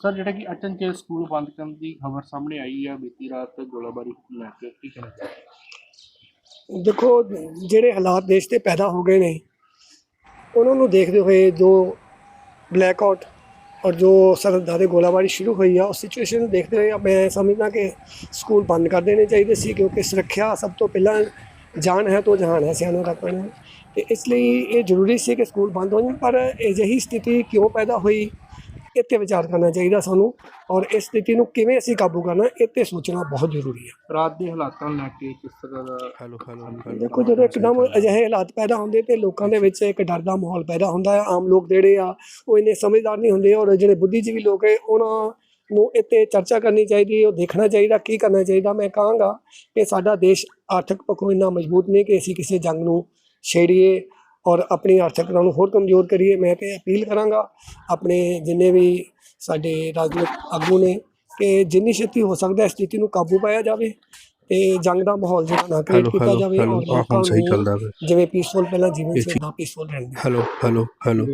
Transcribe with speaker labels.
Speaker 1: Sir, ਜਿਹੜਾ ਕਿ ਅਚਨਚੇਤ ਸਕੂਲ ਬੰਦ ਕਰਨ ਦੀ ਖਬਰ ਸਾਹਮਣੇ ਆਈ ਹੈ ਬੀਤੀ ਰਾਤ ਗੋਲਾਬਾਰੀ ਲੈ ਕੇ ਕੀ ਕਹਿਣਾ ਚਾਹੁੰਦੇ
Speaker 2: ਦੇਖੋ, ਜਿਹੜੇ ਹਾਲਾਤ ਦੇਸ਼ ਤੇ ਪੈਦਾ ਹੋ ਗਏ ਨੇ, ਉਹਨਾਂ ਨੂੰ ਦੇਖਦੇ ਹੋਏ ਜੋ ਬਲੈਕ ਆਊਟ ਔਰ ਜੋ ਸਰਹੱਦਾਂ ਦੇ ਗੋਲਾਬਾਰੀ ਸ਼ੁਰੂ ਹੋਈ ਆ, ਉਸ ਸਿਚੁਏਸ਼ਨ ਨੂੰ ਦੇਖਦੇ ਹੋਏ ਮੈਂ ਸਮਝਦਾ ਕਿ ਸਕੂਲ ਬੰਦ ਕਰ ਦੇਣੇ ਚਾਹੀਦੇ ਸੀ, ਕਿਉਂਕਿ ਸੁਰੱਖਿਆ ਸਭ ਤੋਂ ਪਹਿਲਾਂ ਜਾਨ ਹੈ ਤੋਂ ਜਹਾਨ ਹੈ ਸਿਆਣਾ ਦਾ ਕਹਿਣਾ ਤੇ ਇਸ ਲਈ ਇਹ ਜ਼ਰੂਰੀ ਸੀ ਕਿ ਸਕੂਲ ਬੰਦ ਹੋ ਜਾਣ ਪਰ ਅਜਿਹੀ ਸਥਿਤੀ ਕਿਉਂ ਪੈਦਾ ਹੋਈ? ਇਹ 'ਤੇ ਵਿਚਾਰ ਕਰਨਾ ਚਾਹੀਦਾ ਸਾਨੂੰ ਔਰ ਇਸ ਸਥਿਤੀ ਨੂੰ ਕਿਵੇਂ ਅਸੀਂ ਕਾਬੂ ਕਰਨਾ ਇਹ 'ਤੇ ਸੋਚਣਾ ਬਹੁਤ ਜ਼ਰੂਰੀ ਹੈ
Speaker 1: ਰਾਤ ਦੇ ਹਾਲਾਤਾਂ ਨੂੰ ਲੈ ਕੇ ਕਿਸ ਤਰ੍ਹਾਂ ਦਾ
Speaker 3: ਹੈਲੋ ਹੈਲੋ।
Speaker 2: ਦੇਖੋ ਜਦੋਂ ਇੱਕਦਮ ਅਜਿਹੇ ਹਾਲਾਤ ਪੈਦਾ ਹੁੰਦੇ ਤੇ ਲੋਕਾਂ ਦੇ ਵਿੱਚ ਇੱਕ ਡਰ ਦਾ ਮਾਹੌਲ ਪੈਦਾ ਹੁੰਦਾ ਹੈ ਆਮ ਲੋਕ ਜਿਹੜੇ ਆ ਉਹ ਇੰਨੇ ਸਮਝਦਾਰ ਨਹੀਂ ਹੁੰਦੇ ਔਰ ਜਿਹੜੇ ਬੁੱਧੀਜੀਵੀ ਲੋਕ ਹੈ ਉਹਨਾਂ ਨੂੰ ਇੱਥੇ ਚਰਚਾ ਕਰਨੀ ਚਾਹੀਦੀ ਹੈ ਉਹ ਦੇਖਣਾ ਚਾਹੀਦਾ ਕੀ ਕਰਨਾ ਚਾਹੀਦਾ। ਮੈਂ ਕਹਾਂਗਾ ਕਿ ਸਾਡਾ ਦੇਸ਼ ਆਰਥਿਕ ਪੱਖੋਂ ਇੰਨਾ ਮਜ਼ਬੂਤ ਨਹੀਂ ਕਿ ਅਸੀਂ ਕਿਸੇ ਜੰਗ ਨੂੰ ਛੇੜੀਏ ਔਰ ਆਪਣੀ ਆਰਥਿਕਤਾ ਨੂੰ ਹੋਰ ਕਮਜ਼ੋਰ ਕਰੀਏ ਮੈਂ ਤੇ ਅਪੀਲ ਕਰਾਂਗਾ ਆਪਣੇ ਜਿੰਨੇ ਵੀ ਸਾਡੇ ਰਾਜਨੀਤਿਕ ਆਗੂ ਨੇ ਕਿ ਜਿੰਨੀ ਛੇਤੀ ਹੋ ਸਕਦਾ ਇਸ ਸਥਿਤੀ ਨੂੰ ਕਾਬੂ ਪਾਇਆ ਜਾਵੇ ਤੇ ਜੰਗ ਦਾ ਮਾਹੌਲ ਜਿਹੜਾ ਨਾ ਕ੍ਰੀਏਟ ਕੀਤਾ ਜਾਵੇ ਔਰ ਲੋਕਾਂ ਨੂੰ ਜਿਵੇਂ ਪੀਸਫੁਲ ਪਹਿਲਾਂ ਜੀਵਨ ਸੀ ਉਦਾਂ ਪੀਸਫੁਲ ਰਹਿਣ
Speaker 3: ਹੈਲੋ ਹੈਲੋ ਹੈਲੋ